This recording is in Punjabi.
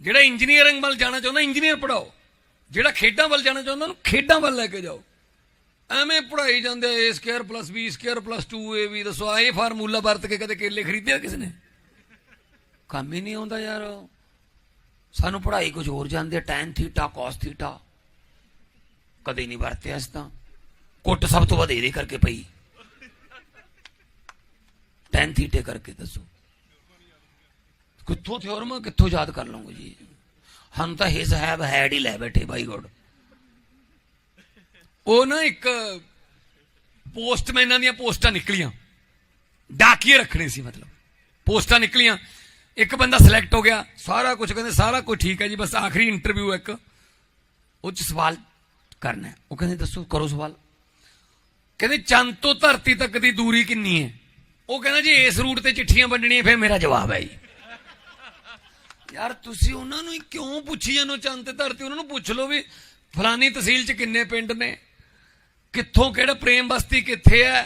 ਜਿਹੜਾ ਇੰਜੀਨੀਅਰਿੰਗ ਵੱਲ ਜਾਣਾ ਚਾਹੁੰਦਾ, ਇੰਜੀਨੀਅਰ ਪੜਾਓ ਜਿਹੜਾ ਖੇਡਾਂ ਵੱਲ ਜਾਣਾ ਚਾਹੁੰਦਾ, ਉਹਨੂੰ ਖੇਡਾਂ ਵੱਲ ਲੈ ਕੇ ਜਾਓ। ਐਵੇਂ ਪੜਾਈ ਜਾਂਦੇ a square plus b square plus 2ab ਦੱਸੋ ਆ ਇਹ ਫਾਰਮੂਲਾ ਵਰਤ ਕੇ ਕਦੇ ਕੇਲੇ ਖਰੀਦਿਆ ਕਿਸ ਨੇ? ਕੰਮ ਹੀ ਨਹੀਂ ਆਉਂਦਾ ਯਾਰ। ਸਾਨੂੰ ਪੜਾਈ ਕੁਝ ਹੋਰ ਜਾਂਦੇ tan ਥੀਟਾ cos ਥੀਟਾ ਕਦੇ ਨਹੀਂ ਵਰਤਿਆ ਇਸ ਤਾਂ। ਕੁੱਟ ਸਭ ਤੋਂ ਵੱਧ ਇਹਦੇ ਕਰਕੇ ਪਈ। Tan ਥੀਟੇ ਕਰਕੇ ਦੱਸੋ। ਕਿੱਥੋਂ ਥਿਓਰਮ ਕਿੱਥੋਂ ਯਾਦ ਕਰ ਲਵਾਂਗੇ ਜੀ? ਹਨ ਤਾਂ ਹਿਸ ਹੈਵ ਹੈਡ ਹੀ ਲੈ ਬੈਠੇ ਬਾਈ ਗੋਡ। ਉਹ ਨਾ ਇੱਕ ਪੋਸਟਮੈਨਾਂ ਦੀਆਂ ਪੋਸਟਾਂ ਨਿਕਲੀਆਂ। ਡਾਕੀਏ ਰੱਖਣੇ ਸੀ ਮਤਲਬ। ਪੋਸਟਾਂ ਨਿਕਲੀਆਂ। ਇੱਕ ਬੰਦਾ ਸਿਲੈਕਟ ਹੋ ਗਿਆ। ਸਾਰਾ ਕੁਝ ਕਹਿੰਦੇ, ਸਾਰਾ ਕੁਝ ਠੀਕ ਹੈ ਜੀ, ਬਸ ਆਖਰੀ ਇੰਟਰਵਿਊ ਇੱਕ। ਉਹ ਚ ਸਵਾਲ ਕਰਨਾ ਉਹ ਕਹਿੰਦੇ, ਦੱਸੋ, ਕਰੋ ਸਵਾਲ। ਕਹਿੰਦੇ, ਚੰਦ ਤੋਂ ਧਰਤੀ ਤੱਕ ਦੀ ਦੂਰੀ ਕਿੰਨੀ ਹੈ? ਉਹ ਕਹਿੰਦਾ ਜੀ, ਇਸ ਰੂਟ ਤੇ ਚਿੱਠੀਆਂ ਵੰਡਣੀਆਂ, ਫਿਰ ਮੇਰਾ ਜਵਾਬ ਹੈ ਜੀ। ਯਾਰ ਤੁਸੀਂ ਉਹਨਾਂ ਨੂੰ ਹੀ ਕਿਉਂ ਪੁੱਛੀ ਜਾਂਦੇ ਹੋ? ਚੰਦ ਤੇ ਧਰਤੀ, ਉਹਨਾਂ ਨੂੰ ਪੁੱਛ ਲਓ ਵੀ ਫਲਾਨੀ ਤਹਿਸੀਲ 'ਚ ਕਿੰਨੇ ਪਿੰਡ ਨੇ? ਕਿੱਥੋਂ ਕਿਹੜਾ ਪ੍ਰੇਮ ਬਸਤੀ ਕਿੱਥੇ ਹੈ?